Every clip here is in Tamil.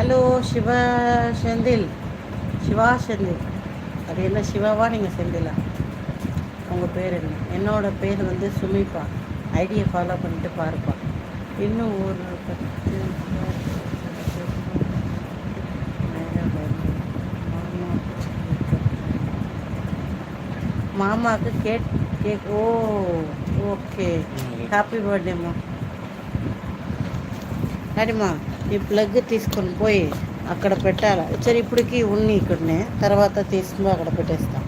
ஹலோ சிவா செந்தில் சிவா செந்தில் அது என்ன சிவாவா நீங்கள் செந்திலா உங்கள் பேர் என்ன என்னோடய பேர் வந்து சுமிப்பா ஐடியை ஃபாலோ பண்ணிட்டு பாருப்பா இன்னும் ஒரு பத்து மாமாவுக்கு கேட் கேக் ஓ ஓகே ஹாப்பி பர்த்டேம்மா హరిమా ఈ ప్లగ్ తీసుకొని పోయి అక్కడ పెట్టాల? సరే ఇప్పటికి ఉన్ని ఇక్కడనే. తర్వాత తీసుకుని అక్కడ పెట్టేస్తాం.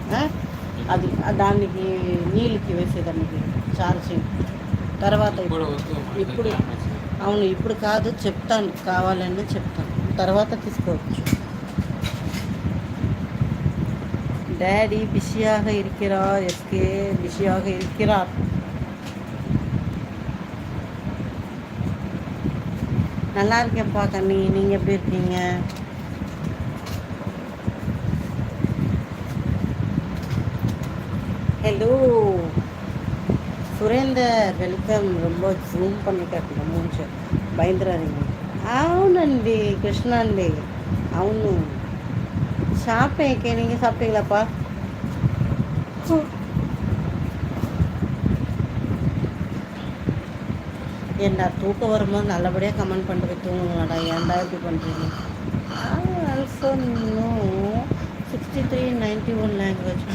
అది దానికి నీళ్ళకి వేసేదానికి ఛార్జింగ్ తర్వాత ఇప్పుడు అవును ఇప్పుడు కాదు చెప్తాను. కావాలని చెప్తాను. తర్వాత తీసుకోవచ్చు. డాడీ బిషియాగా ఇరికిరా ఎస్కే బిషియాగా ఇరికిరా. நல்லா இருக்கேன்ப்பா கண்ணி நீங்கள் எப்படி இருக்கீங்க ஹலோ సురేందర్ వెల్కమ్ ரொம்ப జూమ్ பண்ணி కట్టడం మూంచు బయలుదేరండి అవునండి కృష్ణ అండి అవును சாப்பிட்டேன் நீங்கள் சாப்பிட்டீங்களாப்பா ஏன்டா தூக்கம் வரும்போது நல்லபடியாக கமெண்ட் பண்ணுறது தூங்குங்களாடா ஏன்டா இப்படி பண்ணுறீங்க also no sixty three ninety one language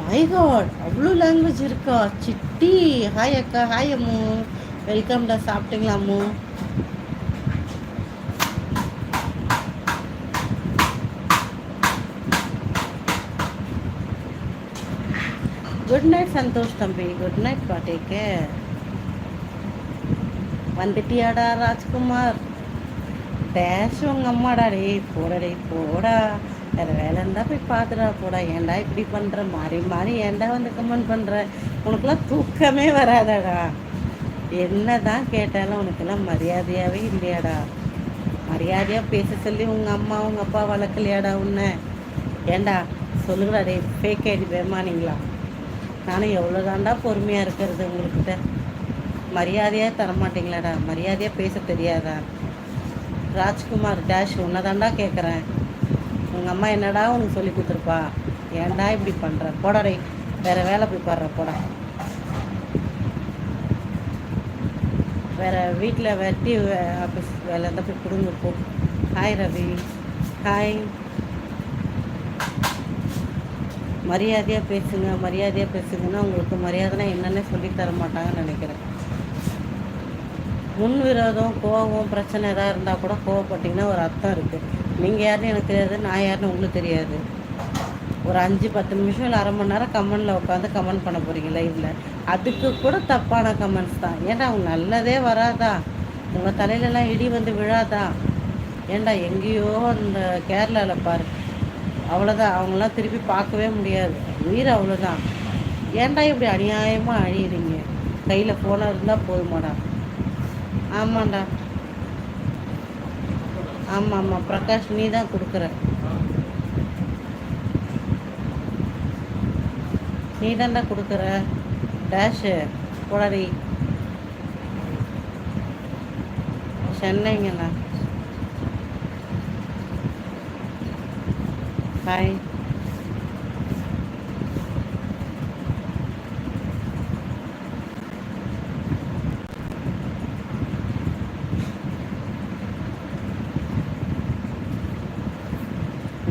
my god அவ்வளோ லாங்குவேஜ் இருக்கா? சிட்டி ஹாய் அக்கா ஹாய் அம்மு. வெல்கம்டா சாப்பிட்டீங்களா அம்மு? குட் நைட் சந்தோஷ் தம்பி. குட் நைட் பாட்டேக்கு வந்துட்டியாடா ராஜ்குமார் டேஷ் உங்க அம்மாடா டே போடா டேய் போடா வேற வேலை இருந்தா போய் பார்த்துடா போடா ஏன்டா இப்படி பண்ற மாறி மாறி ஏன்டா வந்து கமெண்ட் பண்ற உனக்குலாம் தூக்கமே வராதாடா என்னதான் கேட்டாலும் உனக்கெல்லாம் மரியாதையாவே இல்லையாடா மரியாதையா பேச சொல்லி உங்க அம்மா உங்க அப்பா வளர்க்கலையாடா உன்னை ஏன்டா சொல்லுங்கடா டே ஃபேக் ஐடி பேமானிங்களா நானும் எவ்வளோ தாண்டா பொறுமையாக இருக்கிறது உங்கள்கிட்ட மரியாதையாக தரமாட்டிங்களாடா? மரியாதையாக பேச தெரியாதா? ராஜ்குமார் டேஷ் உன்னை தாண்டா கேட்குறேன் உங்கள் அம்மா என்னடா உனக்கு சொல்லி கொடுத்துருப்பா? ஏன்டா இப்படி பண்ணுற போடா வேறு வேலை போய் பாடுற போடா. வேறு வீட்டில் வெட்டி ஆஃபீஸ் வேலை இருந்தால் போய் கொடுங்க போ. ஹாய் ரவி. ஹாய் மரியாதையாக பேசுங்க மரியாதையாக பேசுங்கன்னா உங்களுக்கு மரியாதைனா என்னென்ன சொல்லித் தர மாட்டாங்கன்னு நினைக்கிறேன். முன் விரோதம் கோபம் பிரச்சனை எதாவது இருந்தால் கூட கோவப்பட்டிங்கன்னா ஒரு அர்த்தம் இருக்குது நீங்கள் யாருன்னு எனக்கு தெரியாது நான் யாருன்னு உங்களுக்கு தெரியாது. ஒரு அஞ்சு பத்து நிமிஷம் இல்லை அரை மணி நேரம் கமெண்டில் உட்காந்து கமெண்ட் பண்ண போகிறீங்க லைவில் அதுக்கு கூட தப்பான கமெண்ட்ஸ் தான். ஏன்டா அவங்க நல்லதே வராதா? உங்கள் தலையிலலாம் இடி வந்து விழாதா? ஏன்டா எங்கேயோ அந்த கேரளாவில் பாரு. அவ்வளோதான் அவங்களாம் திருப்பி பார்க்கவே முடியாது. உயிர் அவ்வளோதான் ஏன்டா இப்படி அநியாயமாக அழியிறீங்க? கையில் ஃபோனாக இருந்தால் போதுமாடா. ஆமாண்டா. ஆமாம் ஆமாம் பிரகாஷ் நீ தான் கொடுக்குற. நீ தான்டா கொடுக்குற டேஷு போடாடி சென்னைங்கண்ணா. ஹாய்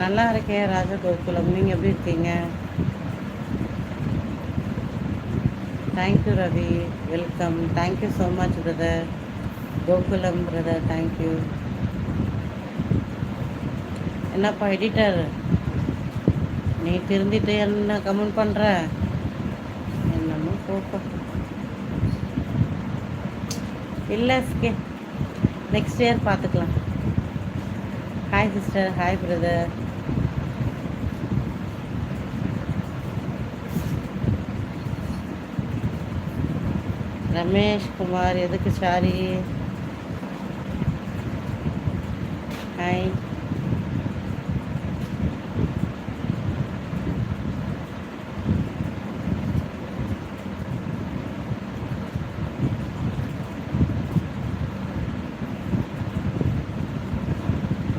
நல்லா இருக்கேன் ராஜகோகுலம். நீங்கள் எப்படி இருக்கீங்க? Thank you Ravi welcome thank you so much brother Gokulam brother thank you என்னப்பா எடிட்டர் நீ திருந்திட்டு என்ன கமெண்ட் பண்ணுற என்னமோ போப்பா இல்லை ஸ்கே நெக்ஸ்ட் இயர் பார்த்துக்கலாம் hi sister hi brother Ramesh Kumar எதுக்கு சாரி? ஹாய்